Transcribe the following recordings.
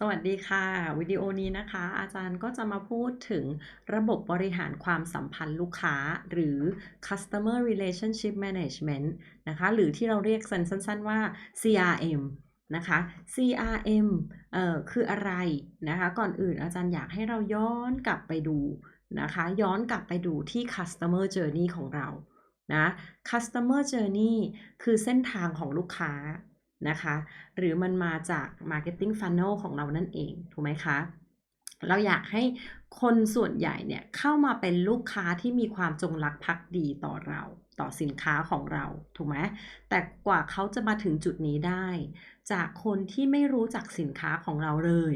สวัสดีค่ะ วิดีโอนี้นะคะ อาจารย์ก็จะมาพูดถึงระบบบริหารความสัมพันธ์ลูกค้า หรือ customer relationship management นะคะ หรือที่เราเรียกสั้นๆว่า CRM นะคะ CRM เอ่อคืออะไรนะคะ ก่อนอื่นอาจารย์อยากให้เราย้อนกลับไปดูนะคะ ย้อนกลับไปดูที่ customer journey ของเรานะ customer journey คือเส้นทางของลูกค้า นะคะ หรือมันมาจาก Marketing Funnel ของเรานั่นเอง ถูกไหมคะ เราอยากให้คนส่วนใหญ่เนี่ยเข้ามาเป็นลูกค้าที่มีความจงรักภักดีต่อเราต่อสินค้าของเรา ถูกไหมแต่กว่าเขาจะมาถึงจุดนี้ได้ จากคนที่ไม่รู้จักสินค้าของเราเลย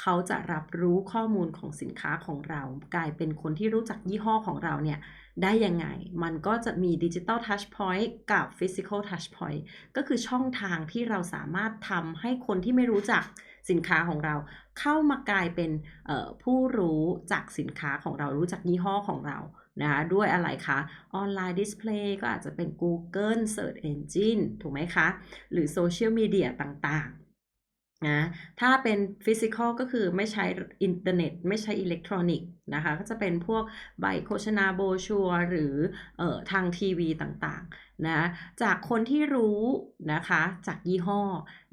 เขาจะรับรู้ข้อมูลของสินค้าของเรา กลายเป็นคนที่รู้จักยี่ห้อของเราเนี่ย ได้ยังไง มันก็จะมีดิจิ t a ลทัชพอยต์กับฟิสิกอลทัชพอยต์ก็คือช่องทางที่เราสามารถทำให้คนที่ไม่รู้จักสินค้าของเราเข้ามากลายเป็นผู้รู้จักสินค้าของเรารู้จักยี่ห้อของเรานะคะด้วยอะไรคะออนไลน์ดิสเพลย์ก็อาจจะเป็น Google Search Engine ถูกไหมคะ หรือโซเชียลมีเดียต่างๆ นะถ้าเป็นฟิสิกอลก็คือไม่ใช้อินเทอร์เน็ต ไม่ใช้อิเล็กทรอนิกส์นะคะก็จะเป็นพวกใบโฆษณาโบชัวหรือออทางทีวีต่างๆนะจากคนที่รู้นะคะจากยี่ห้อ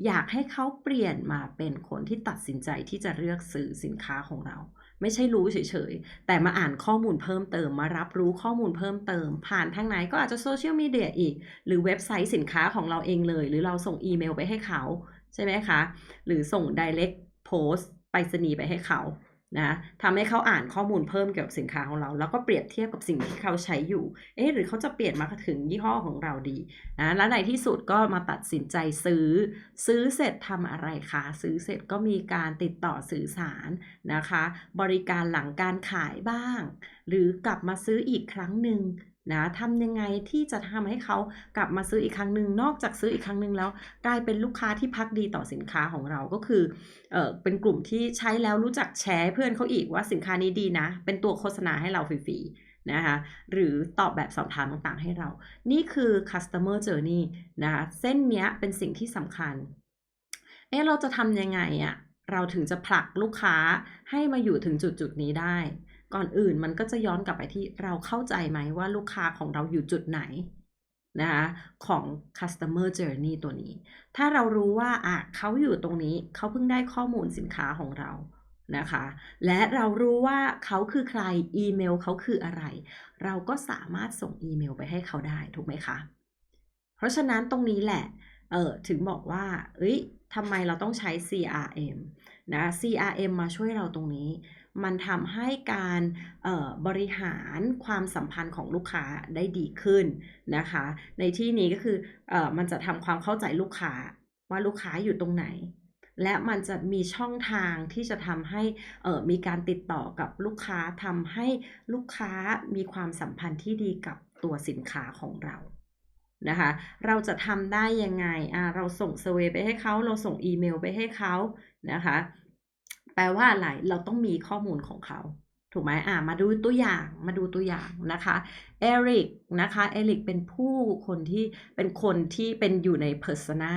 อยากให้เขาเปลี่ยนมาเป็นคนที่ตัดสินใจที่จะเลือกซื้อสินค้าของเรา ไม่ใช่รู้เฉยๆ แต่มาอ่านข้อมูลเพิ่มเติมมารับรู้ข้อมูลเพิ่มเติม ผ่านทางไหนก็อาจจะโซเชียลมีเดียอีก หรือเว็บไซต์สินค้าของเราเองเลย หรือเราส่งอีเมลไปให้เขา ใช่ไหมคะ หรือส่ง direct post ไปรษณีไปให้เขานะทำให้เขาอ่านข้อมูลเพิ่มเกี่ยวกับสินค้าของเรา แล้วก็เปรียบเทียบกับสิ่งที่เขาใช้อยู่ เอ๊ะหรือเขาจะเปลี่ยนมาถึงยี่ห้อของเราดีนะแล้วในที่สุดก็มาตัดสินใจซื้อ ซื้อเสร็จทำอะไรคะ ซื้อเสร็จก็มีการติดต่อสื่อสารนะคะ บริการหลังการขายบ้าง หรือกลับมาซื้ออีกครั้งหนึ่ง นะทำยังไงที่จะทำให้เขากลับมาซื้ออีกครั้งหนึ่งนอกจากซื้ออีกครั้งหนึ่งแล้วกลายเป็นลูกค้าที่พักดีต่อสินค้าของเราก็คือเออเป็นกลุ่มที่ใช้แล้วรู้จักแชร์เพื่อนเขาอีกว่าสินค้านี้ดีนะ เป็นตัวโฆษณาให้เราฟรีๆนะคะหรือตอบแบบสอบถามต่างๆให้เรา นี่คือ customer journey นะคะเส้นเนี้ยเป็นสิ่งที่สำคัญเอ๊ะเราจะทำยังไงอะเราถึงจะผลักลูกค้าให้มาอยู่ถึงจุดจุดนี้ได้ ก่อนอื่นมันก็จะย้อนกลับไปที่เราเข้าใจไหมว่าลูกค้าของเราอยู่จุดไหนนะคะของ customer journey ตัวนี้ ถ้าเรารู้ว่าอะเขาอยู่ตรงนี้เขาเพิ่งได้ข้อมูลสินค้าของเรานะคะ และเรารู้ว่าเขาคือใครอีเมลเขาคืออะไร เราก็สามารถส่งอีเมลไปให้เขาได้ถูกไหมคะ เพราะฉะนั้นตรงนี้แหละเออถึงบอกว่า เอ้ยทำไมเราต้องใช้ CRM นะ CRM มาช่วยเราตรงนี้ มันทำให้การบริหารความสัมพันธ์ของลูกค้าได้ดีขึ้นนะคะ ในที่นี้ก็คืออมันจะทำความเข้าใจลูกค้าว่าลูกค้าอยู่ตรงไหน และมันจะมีช่องทางที่จะทำให้มีการติดต่อกับลูกค้าทำให้ลูกค้ามีความสัมพันธ์ที่ดีกับตัวสินค้าของเรานะคะ เราจะทำได้ยังไงอ่าเราส่งเซเวไปให้เขา เราส่งอีเมลไปให้เขานะคะ แปลว่าอะไรเราต้องมีข้อมูลของเขาถูกไหมอ่ามาดูตัวอย่างมาดูตัวอย่างนะคะเอริกนะคะเอริกเป็นผู้คนที่เป็นคนที่เป็นอยู่ในเพอร์ซนา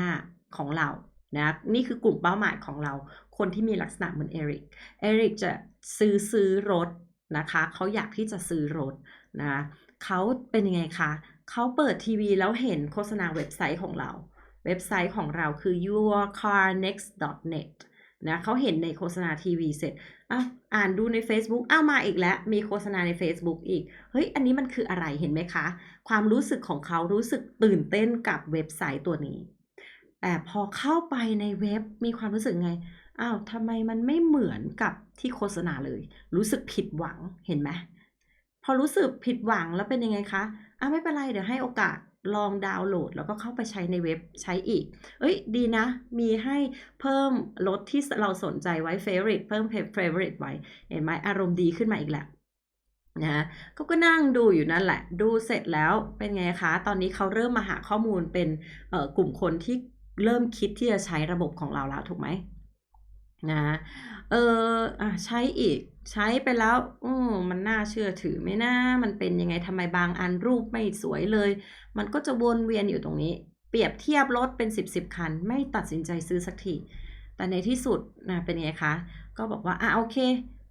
ของเรานะนี่คือกลุ่มเป้าหมายของเรา คนที่มีลักษณะเหมือนเอริกเอริกจะซื้อซื้อรถนะคะเขาอยากที่จะซื้อรถนะเขาเป็นยังไงคะเขาเปิดทีวีแล้วเห็นโฆษณาเว็บไซต์ของเรา เว็บไซต์ของเราคือ yourcarnext.net นะเขาเห็นในโฆษณาทีวีเสร็จอ้าวอ่านดูใน Facebook อ้าวมาอีกแล้ว มีโฆษณาใน Facebook อีก เฮ้ย อันนี้มันคืออะไรเห็นไหมคะ ความรู้สึกของเขารู้สึกตื่นเต้นกับเว็บไซต์ตัวนี้ แต่พอเข้าไปในเว็บมีความรู้สึกไงอ้าวทำไมมันไม่เหมือนกับที่โฆษณาเลย รู้สึกผิดหวังเห็นไหมพอรู้สึกผิดหวังแล้วเป็นยังไงคะอ้าวไม่เป็นไรเดี๋ยวให้โอกาส ลองดาวน์โหลด แล้วก็เข้าไปใช้ในเว็บใช้อีก เอ้ยดีนะ มีให้เพิ่มรถที่เราสนใจไว้ favorite เพิ่ม favorite ไว้ เห็นไหมอารมณ์ดีขึ้นมาอีกแล้วนะเขาก็นั่งดูอยู่นั่นแหละ ดูเสร็จแล้วเป็นไงคะ ตอนนี้เขาเริ่มมาหาข้อมูลเป็นกลุ่มคนที่เริ่มคิดที่จะใช้ระบบของเราแล้วถูกไหมนะเออใช้อีก ใช้ไปแล้วอืมันน่าเชื่อถือไหมนะ มันเป็นยังไงทำไมบางอันรูปไม่สวยเลย มันก็จะวนเวียนอยู่ตรงนี้ เปรียบเทียบรถเป็นสิบสิบคัน ไม่ตัดสินใจซื้อสักที แต่ในที่สุดนะเป็นไงคะ ก็บอกว่า อะโอเค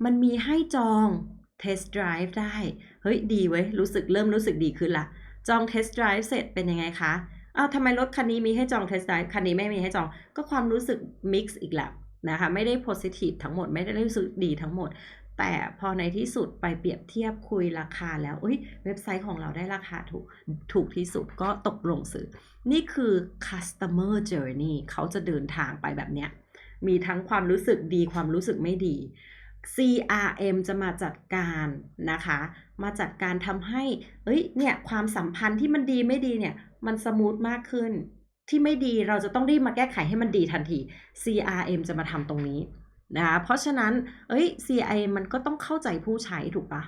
มันมีให้จอง test drive ได้ เฮ้ย ดีเว้ย รู้สึกเริ่มรู้สึกดีขึ้นละ จอง test drive เสร็จเป็นยังไงคะอ้าวทำไมรถคันนี้มีให้จอง test drive คันนี้ไม่มีให้จอง ก็ความรู้สึก mix อีกแล้วนะคะ ไม่ได้ positive ทั้งหมด ไม่ได้รู้สึกดีทั้งหมด แต่พอในที่สุดไปเปรียบเทียบคุยราคาแล้วเอ้ยเว็บไซต์ของเราได้ราคาถูกถูกที่สุดก็ตกลงซื้อ นี่คือ customer journey เขาจะเดินทางไปแบบเนี้ย มีทั้งความรู้สึกดีความรู้สึกไม่ดี CRM จะมาจัดการนะคะ มาจัดการทำให้ เอ้ย เนี่ย ความสัมพันธ์ที่มันดีไม่ดีเนี่ย มันสมูทมากขึ้น ที่ไม่ดีเราจะต้องรีบมาแก้ไขให้มันดีทันที CRM จะมาทำตรงนี้ นะคะเพราะฉะนั้นเอ้ย CRM มันก็ต้องเข้าใจผู้ใช้ถูกปะ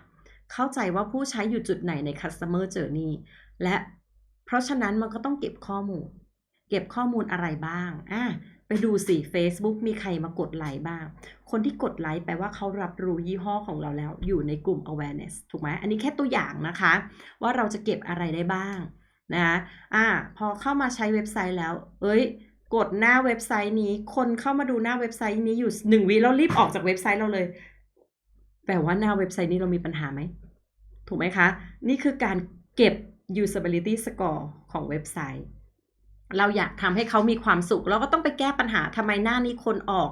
เข้าใจว่าผู้ใช้อยู่จุดไหนใน customer journey และเพราะฉะนั้นมันก็ต้องเก็บข้อมูล เก็บข้อมูลอะไรบ้างอะไปดูสิ Facebook มีใครมากดไลค์บ้าง คนที่กดไลค์แปลว่าเขารับรู้ยี่ห้อของเราแล้ว อยู่ในกลุ่ม awareness ถูกไหมอันนี้แค่ตัวอย่างนะคะ ว่าเราจะเก็บอะไรได้บ้างนะอะพอเข้ามาใช้เว็บไซต์แล้ว เอ้ย กดหน้าเว็บไซต์นี้ คนเข้ามาดูหน้าเว็บไซต์นี้อยู่หนึ่งวิเรารีบออกจากเว็บไซต์เราเลย แปลว่าหน้าเว็บไซต์นี้เรามีปัญหาไหม ถูกไหมคะ นี่คือการเก็บ usability score ของเว็บไซต์ เราอยากทำให้เขามีความสุข เราก็ต้องไปแก้ปัญหาทำไมหน้านี้คนออก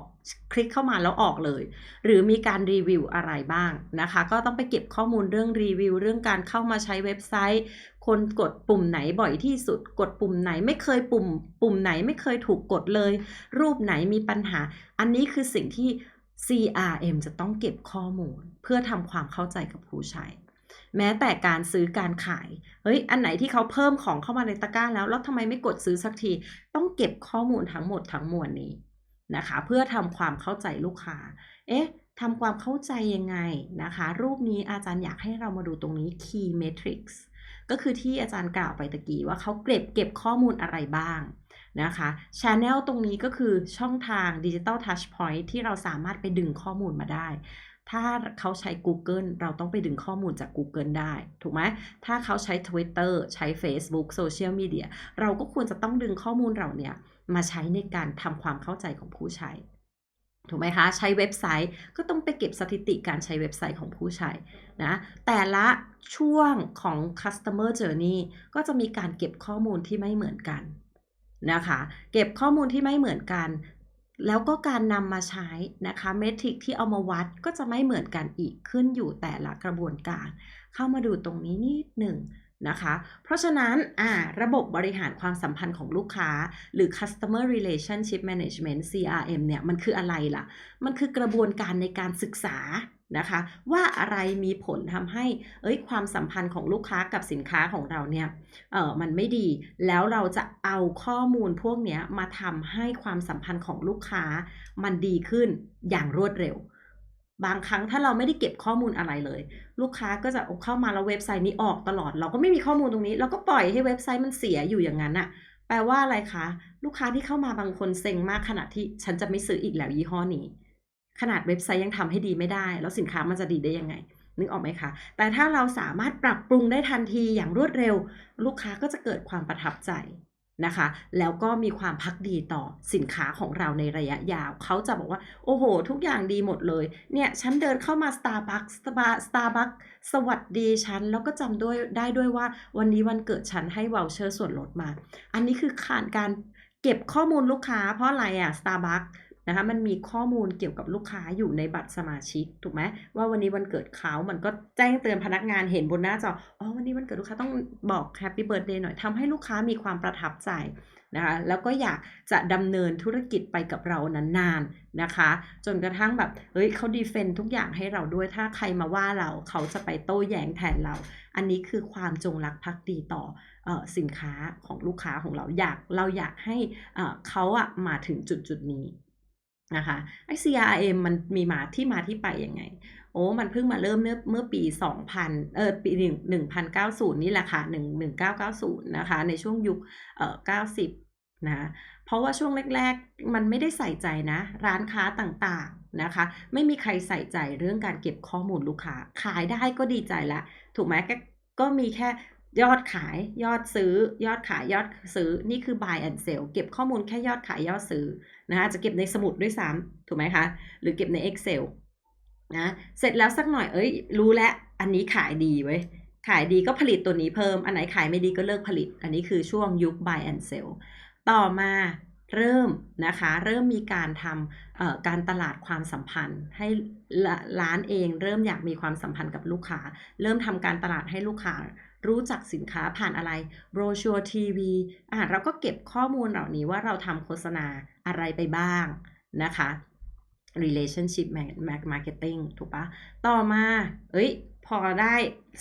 คลิกเข้ามาแล้วออกเลย หรือมีการรีวิวอะไรบ้างนะคะ ก็ต้องไปเก็บข้อมูลเรื่องรีวิว เรื่องการเข้ามาใช้เว็บไซต์ คนกดปุ่มไหนบ่อยที่สุด กดปุ่มไหนไม่เคยปุ่ม ปุ่มไหนไม่เคยถูกกดเลย รูปไหนมีปัญหา อันนี้คือสิ่งที่ CRM จะต้องเก็บข้อมูล เพื่อทำความเข้าใจกับผู้ใช้แม้แต่การซื้อการขาย เฮ้ย อันไหนที่เขาเพิ่มของเข้ามาในตะกร้าแล้ว แล้วทำไมไม่กดซื้อสักที ต้องเก็บข้อมูลทั้งหมดทั้งมวลนี้ นะคะ เพื่อทำความเข้าใจลูกค้า เอ๊ะทำความเข้าใจยังไงนะคะ รูปนี้อาจารย์อยากให้เรามาดูตรงนี้ key metrics ก็คือที่อาจารย์กล่าวไปตะกี้ว่าเขาเก็บเก็บข้อมูลอะไรบ้างนะคะ Channel ตรงนี้ก็คือช่องทาง Digital Touch Point ที่เราสามารถไปดึงข้อมูลมาได้ ถ้าเขาใช้ Google เราต้องไปดึงข้อมูลจาก Google ได้ ถูกไหม ถ้าเขาใช้ Twitter ใช้ Facebook Social Media เราก็ควรจะต้องดึงข้อมูลเราเนี่ยมาใช้ในการทำความเข้าใจของผู้ใช้ถูกไหมคะใช้เว็บไซต์ก็ต้องไปเก็บสถิติการใช้เว็บไซต์ของผู้ใช้นะแต่ละช่วงของ customer journey ก็จะมีการเก็บข้อมูลที่ไม่เหมือนกันนะคะ เก็บข้อมูลที่ไม่เหมือนกัน แล้วก็การนำมาใช้นะคะเมทริกที่เอามาวัดก็จะไม่เหมือนกันอีกขึ้นอยู่แต่ละกระบวนการ เข้ามาดูตรงนี้นิดหนึ่งนะคะ เพราะฉะนั้นอ่าระบบบริหารความสัมพันธ์ของลูกค้า หรือ customer relationship management CRM เนี่ย มันคืออะไรล่ะ มันคือกระบวนการในการศึกษา นะคะ ว่าอะไรมีผลทำให้เอ้ยความสัมพันธ์ของลูกค้ากับสินค้าของเราเนี่ยเออมันไม่ดีแล้วเราจะเอาข้อมูลพวกนี้มาทำให้ความสัมพันธ์ของลูกค้ามันดีขึ้นอย่างรวดเร็ว บางครั้งถ้าเราไม่ได้เก็บข้อมูลอะไรเลย ลูกค้าก็จะเข้ามาแล้วเว็บไซต์นี้ออกตลอด เราก็ไม่มีข้อมูลตรงนี้ เราก็ปล่อยให้เว็บไซต์มันเสียอยู่อย่างนั้นอะแปลว่าอะไรคะ ลูกค้าที่เข้ามาบางคนเซ็งมากขนาดที่ฉันจะไม่ซื้ออีกแล้วยี่ห้อนี้ ขนาดเว็บไซต์ยังทำให้ดีไม่ได้ แล้วสินค้ามันจะดีได้ยังไง นึกออกไหมคะ แต่ถ้าเราสามารถปรับปรุงได้ทันทีอย่างรวดเร็ว ลูกค้าก็จะเกิดความประทับใจนะคะ แล้วก็มีความพักดีต่อสินค้าของเราในระยะยาว เขาจะบอกว่า โอ้โห ทุกอย่างดีหมดเลย เนี่ย ฉันเดินเข้ามา Starbucks Starbucks สวัสดีฉัน แล้วก็จำด้วยได้ด้วยว่า วันนี้วันเกิดฉันให้ว o ลเชอร์ส่วนลดมา อันนี้คือขาดการเก็บข้อมูลลูกค้าเพราะอะไรอะ Starbucks นะคะมันมีข้อมูลเกี่ยวกับลูกค้าอยู่ในบัตรสมาชิกถูกไหมว่าวันนี้วันเกิดเขามันก็แจ้งเตือนพนักงานเห็นบนหน้าจออ๋อวันนี้วันเกิดลูกค้าต้องบอกแฮปปี้เบิร์ดเดย์หน่อยทำให้ลูกค้ามีความประทับใจนะคะแล้วก็อยากจะดำเนินธุรกิจไปกับเรานานๆนะคะ จนกระทั่งแบบเฮ้ยเขาดีเฟนทุกอย่างให้เราด้วยถ้าใครมาว่าเราเขาจะไปโต้แย้งแทนเรา อันนี้คือความจงรักภักดีต่ออสินค้าของลูกค้าของเราอยากเราอยากให้เขาอะมาถึงจุดจุดนี้ นะคะไอ CRM มันมีมาที่มาที่ไปยังไง โอ้มันเพิ่งมาเริ่มเมื่อเมื่อปี 2000 เออปี1 1090 นี่แหละค่ะ 1990 นะคะ ในช่วงยุคเอ่อ90นะเพราะว่าช่วงแรก ๆ มันไม่ได้ใส่ใจนะ ร้านค้าต่างๆนะคะ ไม่มีใครใส่ใจเรื่องการเก็บข้อมูลลูกค้า ขายได้ก็ดีใจละ ถูกไหมก็ก็มีแค่ ยอดขายยอดซื้อยอดขายยอดซื้อนี่คือ buy and sell เก็บข้อมูลแค่ยอดขายยอดซื้อนะคะจะเก็บในสมุดด้วยซ้ำถูกไหมคะ หรือเก็บใน Excel นะเสร็จแล้วสักหน่อยเอ้ย รู้แล้วอันนี้ขายดีเว้ยขายดีก็ผลิตตัวนี้เพิ่ม อันไหนขายไม่ดีก็เลิกผลิต อันนี้คือช่วงยุค buy and sell ต่อมาเริ่มนะคะ เริ่มมีการทำการตลาดความสัมพันธ์ ให้ร้านเองเริ่มอยากมีความสัมพันธ์กับลูกค้า เริ่มทำการตลาดให้ลูกค้า รู้จักสินค้าผ่านอะไรโบรชัวร์ทีวีอะเราก็เก็บข้อมูลเหล่านี้ว่าเราทำโฆษณาอะไรไปบ้างนะคะ relationship marketing ถูกปะต่อมา เอ้ย พอได้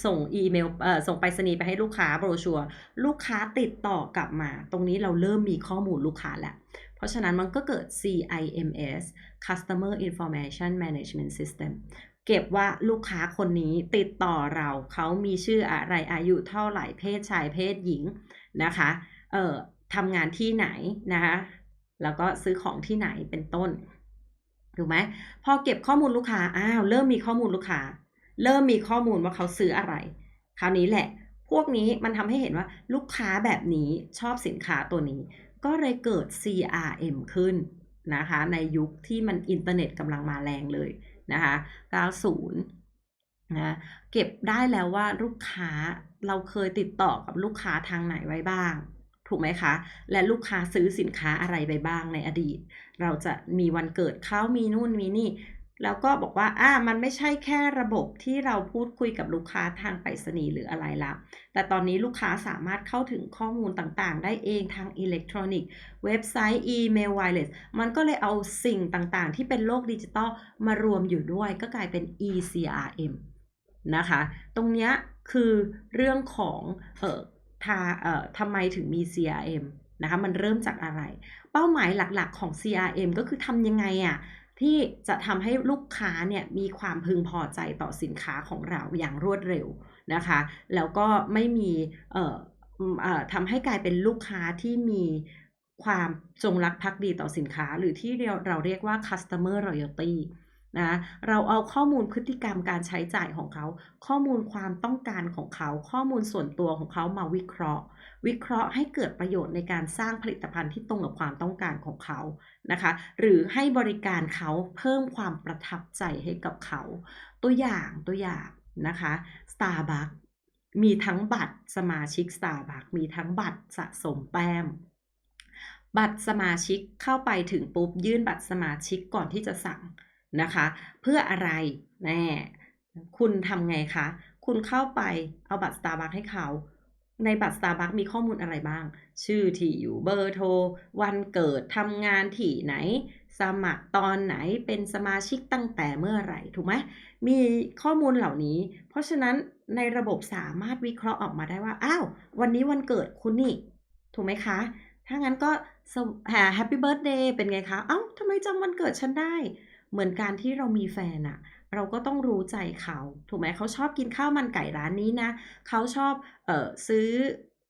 ส่งอีเมล เอ่อ ส่งไปรษณีย์ไปให้ลูกค้าโบรชัวร์ลูกค้าติดต่อกลับมา ตรงนี้เราเริ่มมีข้อมูลลูกค้าแล้ว เพราะฉะนั้นมันก็เกิด CIMS Customer Information Management System เก็บว่าลูกค้าคนนี้ติดต่อเราเขามีชื่ออะไรอายุเท่าไหร่เพศชายเพศหญิงนะคะ เอ่อทำงานที่ไหนนะคะแล้วก็ซื้อของที่ไหนเป็นต้นถูกไหมพอเก็บข้อมูลลูกค้าอ้าวเริ่มมีข้อมูลลูกค้า เริ่มมีข้อมูลว่าเขาซื้ออะไร คราวนี้แหละ พวกนี้มันทำให้เห็นว่าลูกค้าแบบนี้ชอบสินค้าตัวนี้ ก็เลยเกิด CRM ขึ้นนะคะ ในยุคที่มันอินเทอร์เน็ตกำลังมาแรงเลย นะคะ90นะเก็บได้แล้วว่าลูกค้าเราเคยติดต่อกับลูกค้าทางไหนไว้บ้าง ถูกไหมคะ และลูกค้าซื้อสินค้าอะไรไปบ้างในอดีต เราจะมีวันเกิดเขามีนู่นมีนี่ แล้วก็บอกว่าอ่ามันไม่ใช่แค่ระบบที่เราพูดคุยกับลูกค้าทางไปรษณีย์หรืออะไรละ แต่ตอนนี้ลูกค้าสามารถเข้าถึงข้อมูลต่างๆ ได้เองทางอิเล็กทรอนิกส์ เว็บไซต์ อีเมลไวเลสมันก็เลยเอาสิ่งต่างๆ ที่เป็นโลกดิจิตอลมารวมอยู่ด้วยก็กลายเป็น ECRM นะคะ ตรงนี้คือเรื่องของเอ่อทาเอ่อทำไมถึงมี CRM นะคะ มันเริ่มจากอะไร เป้าหมายหลักๆของ CRM ก็คือทำยังไงอะ ที่จะทำให้ลูกค้าเนี่ยมีความพึงพอใจต่อสินค้าของเราอย่างรวดเร็วนะคะ แล้วก็ไม่มีเอ่อทำให้กลายเป็นลูกค้าที่มีความจงรักภักดีต่อสินค้า หรือที่เราเรียกว่า customer loyalty นะเราเอาข้อมูลพฤติกรรมการใช้จ่ายของเขา ข้อมูลความต้องการของเขา ข้อมูลส่วนตัวของเขามาวิเคราะห์ วิเคราะห์ให้เกิดประโยชน์ในการสร้างผลิตภัณฑ์ที่ตรงกับความต้องการของเขานะคะ หรือให้บริการเขาเพิ่มความประทับใจให้กับเขา ตัวอย่างตัวอย่างนะคะ Starbucks มีทั้งบัตรสมาชิก Starbucks มีทั้งบัตรสะสมแต้มบัตรสมาชิกเข้าไปถึงปุ๊บยื่นบัตรสมาชิกก่อนที่จะสั่ง นะคะ เพื่ออะไรแน่คุณทำไงคะ คุณเข้าไปเอาบัตร Starbucks ให้เขา ในบัตร Starbucks มีข้อมูลอะไรบ้าง ชื่อที่อยู่เบอร์โทร วันเกิดทำงานที่ไหน สมัครตอนไหนเป็นสมาชิกตั้งแต่เมื่อไหร่ ถูกไหมมีข้อมูลเหล่านี้ เพราะฉะนั้นในระบบสามารถวิเคราะห์ออกมาได้ว่า อ้าว วันนี้วันเกิดคุณนี่ ถูกไหมคะ ถ้างั้นก็แฮปปี้เบิร์ a เดย์เป็นไงคะ เอ้าทำไมจำวันเกิดฉันได้ เหมือนการที่เรามีแฟนอะเราก็ต้องรู้ใจเขา ถูกไหมเขาชอบกินข้าวมันไก่ร้านนี้นะ เขาชอบเออซื้อ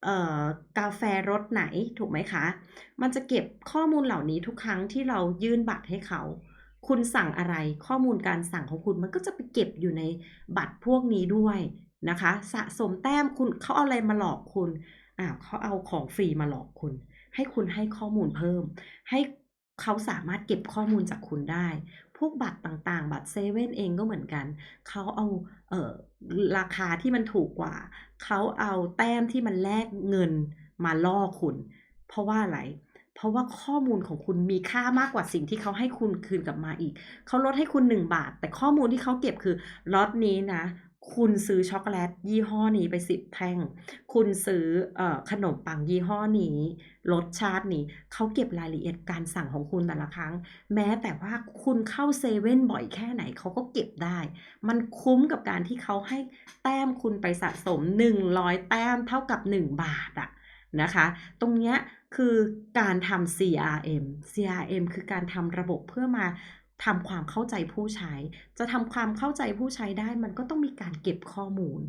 เออกาแฟรสไหนถูกไหมคะ มันจะเก็บข้อมูลเหล่านี้ทุกครั้งที่เรายื่นบัตรให้เขา คุณสั่งอะไรข้อมูลการสั่งของคุณมันก็จะไปเก็บอยู่ในบัตรพวกนี้ด้วยนะคะ สะสมแต้มคุณเขาเอาอะไรมาหลอกคุณอ้าเขาเอาของฟรีมาหลอกคุณ ให้คุณให้ข้อมูลเพิ่ม ให้เขาสามารถเก็บข้อมูลจากคุณได้ วกบัตรต่างๆ บัตรเซเว่นเองก็เหมือนกัน เขาเอาเออราคาที่มันถูกกว่า เขาเอาแต้มที่มันแลกเงินมาล่อคุณ เพราะว่าอะไร เพราะว่าข้อมูลของคุณมีค่ามากกว่าสิ่งที่เขาให้คุณคืนกลับมาอีก เขาลดให้คุณ 1 บาท แต่ข้อมูลที่เขาเก็บคือล็อตนี้นะ คุณซื้อช็อกโกแลตยี่ห้อนี้ไป10แท่ง คุณซื้อเอ่อขนมปังยี่ห้อนี้รสชาตินี้เขาเก็บรายละเอียดการสั่งของคุณแต่ละครั้ง แม้แต่ว่าคุณเข้าเซเว่นบ่อยแค่ไหนเขาก็เก็บได้ มันคุ้มกับการที่เขาให้แต้มคุณไปสะสม 100 แต้มเท่ากับ 1 บาทอะนะคะ ตรงเนี้ยคือการทำ CRM CRM คือการทำระบบเพื่อมา ทำความเข้าใจผู้ใช้ จะทำความเข้าใจผู้ใช้ได้มันก็ต้องมีการเก็บข้อมูล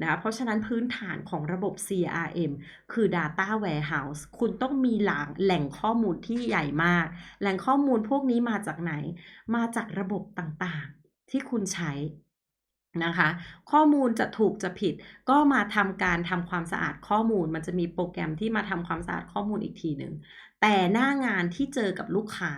นะคะเพราะฉะนั้นพื้นฐานของระบบ CRM คือ Data Warehouse คุณต้องมีหลังแหล่งข้อมูลที่ใหญ่มาก แหล่งข้อมูลพวกนี้มาจากไหน มาจากระบบต่างๆ ที่คุณใช้นะคะ ข้อมูลจะถูกจะผิด ก็มาทำการทำความสะอาดข้อมูล มันจะมีโปรแกรมที่มาทำความสะอาดข้อมูลอีกทีหนึ่ง แต่หน้างานที่เจอกับลูกค้า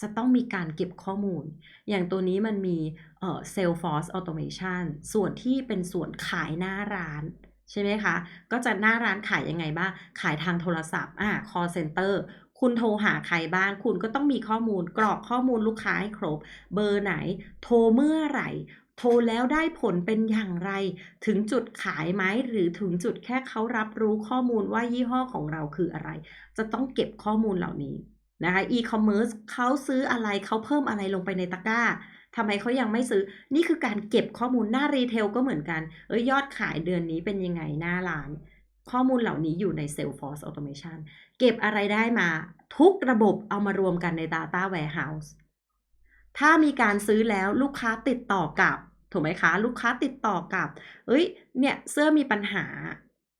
จะต้องมีการเก็บข้อมูล อย่างตัวนี้มันมีเอ่อ Salesforce Automation ส่วนที่เป็นส่วนขายหน้าร้านใช่ไหมคะ ก็จะหน้าร้านขายยังไงบ้าง ขายทางโทรศัพท์อ่า call center คุณโทรหาใครบ้าง คุณก็ต้องมีข้อมูล กรอกข้อมูลลูกค้าให้ครบ เบอร์ไหน โทรเมื่อไหร่ โทรแล้วได้ผลเป็นอย่างไร ถึงจุดขายไหม หรือถึงจุดแค่เขารับรู้ข้อมูลว่ายี่ห้อของเราคืออะไร จะต้องเก็บข้อมูลเหล่านี้ นะคะ e-commerce เขาซื้ออะไรเขาเพิ่มอะไรลงไปในตะกร้าทำไมเขายังไม่ซื้อนี่คือการเก็บข้อมูลหน้ารีเทลก็เหมือนกัน เอ้ยยอดขายเดือนนี้เป็นยังไงหน้าร้าน ข้อมูลเหล่านี้อยู่ใน Salesforce Automation เก็บอะไรได้มาทุกระบบเอามารวมกันใน Data Warehouse ถ้ามีการซื้อแล้วลูกค้าติดต่อกลับ ถูกไหมคะ ลูกค้าติดต่อกลับ เอ้ย เนี่ยเสื้อมีปัญหา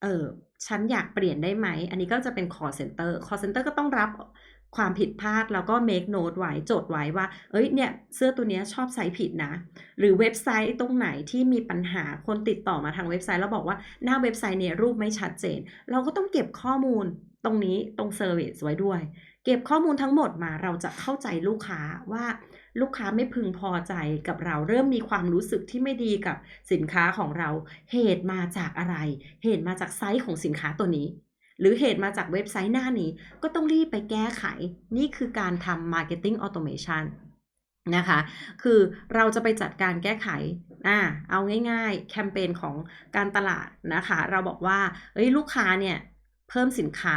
เออฉันอยากเปลี่ยนได้ไหม อันนี้ก็จะเป็น call center call center ก็ต้องรับ ความผิดพลาดแล้วก็ make note ไว้จดไว้ว่า เอ้ยเนี่ยเสื้อตัวนี้ชอบไซส์ผิดนะ หรือเว็บไซต์ตรงไหนที่มีปัญหาคนติดต่อมาทางเว็บไซต์ แล้วบอกว่าหน้าเว็บไซต์เนี่ยรูปไม่ชัดเจน เราก็ต้องเก็บข้อมูลตรงนี้ตรง service ไว้ด้วย เก็บข้อมูลทั้งหมดมาเราจะเข้าใจลูกค้าว่าลูกค้าไม่พึงพอใจกับเราเริ่มมีความรู้สึกที่ไม่ดีกับสินค้าของเรา เหตุมาจากอะไร เหตุมาจากไซส์ของสินค้าตัวนี้ หรือเหตุมาจากเว็บไซต์หน้านี้ ก็ต้องรีบไปแก้ไข นี่คือการทำ marketing automation นะคะ คือเราจะไปจัดการแก้ไขอ่าเอาง่ายๆ แคมเปญของการตลาดนะคะ เราบอกว่า เอ้ยลูกค้าเนี่ย เพิ่มสินค้า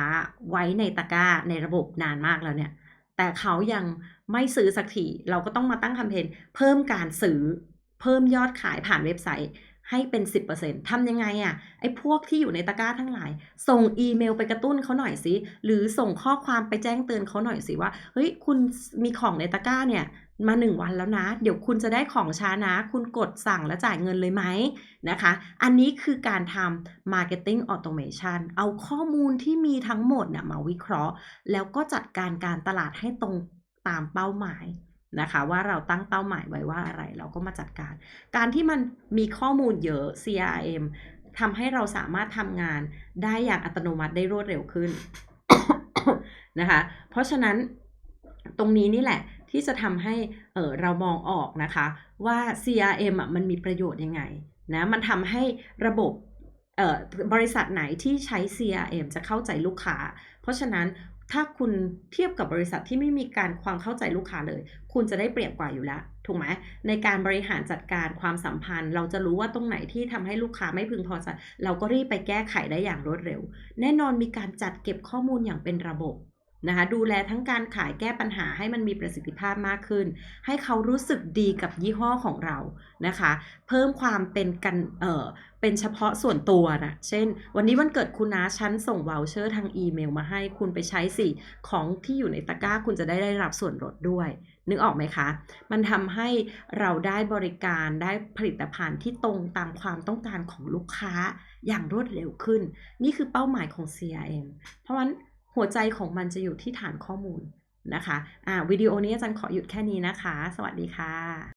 ไว้ในตะกร้าในระบบนานมากแล้วเนี่ย แต่เขายังไม่ซื้อสักที เราก็ต้องมาตั้งแคมเปญเพิ่มการซื้อ เพิ่มยอดขายผ่านเว็บไซต์ ให้เป็น 10%ทำยังไงอะ่ะไอ้พวกที่อยู่ในตะกร้าทั้งหลาย ส่งอีเมลไปกระตุ้นเขาหน่อยสิ หรือส่งข้อความไปแจ้งเตือนเขาหน่อยสิว่า เฮ้ย คุณมีของในตะกร้าเนี่ยมา 1 วันแล้วนะ เดี๋ยวคุณจะได้ของช้านะ คุณกดสั่งแล้วจ่ายเงินเลยไหมนะคะ อันนี้คือการทำ marketing automation เอาข้อมูลที่มีทั้งหมดเนี่ยมาวิเคราะห์ แล้วก็จัดการการตลาดให้ตรงตามเป้าหมาย นะคะว่าเราตั้งเป้าหมายไว้ว่าอะไรเราก็มาจัดการ การที่มันมีข้อมูลเยอะ CRM ทำให้เราสามารถทำงานได้อย่างอัตโนมัติได้รวดเร็วขึ้นนะคะ เพราะฉะนั้นตรงนี้นี่แหละที่จะทำให้เออเรามองออกนะคะ ว่า CRM อะมันมีประโยชน์ยังไงนะมันทำให้ระบบออบริษัทไหนที่ใช้ CRM จะเข้าใจลูกค้า เพราะฉะนั้น ถ้าคุณเทียบกับบริษัทที่ไม่มีการความเข้าใจลูกค้าเลย คุณจะได้เปรียบกว่าอยู่แล้ว ถูกไหมในการบริหารจัดการความสัมพันธ์ เราจะรู้ว่าตรงไหนที่ทำให้ลูกค้าไม่พึงพอใจ เราก็รีบไปแก้ไขได้อย่างรวดเร็ว แน่นอนมีการจัดเก็บข้อมูลอย่างเป็นระบบ นะคะดูแลทั้งการขายแก้ปัญหาให้มันมีประสิทธิภาพมากขึ้น ให้เขารู้สึกดีกับยี่ห้อของเรานะคะ เพิ่มความเป็นกันเออเป็นเฉพาะส่วนตัวนะเช่น วันนี้วันเกิดคุณนะฉันส่งวอลเชอร์ทางอีเมลมาให้คุณไปใช้สิของที่อยู่ในตะกร้าคุณจะได้ได้รับส่วนลดด้วยนึกออกไหมคะ มันทำให้เราได้บริการได้ผลิตภัณฑ์ที่ตรงตามความต้องการของลูกค้าอย่างรวดเร็วขึ้น นี่คือเป้าหมายของ CRM เพราะฉะนั้น หัวใจของมันจะอยู่ที่ฐานข้อมูลนะคะ อ่าวิดีโอนี้อาจารย์ขอหยุดแค่นี้นะคะ สวัสดีค่ะ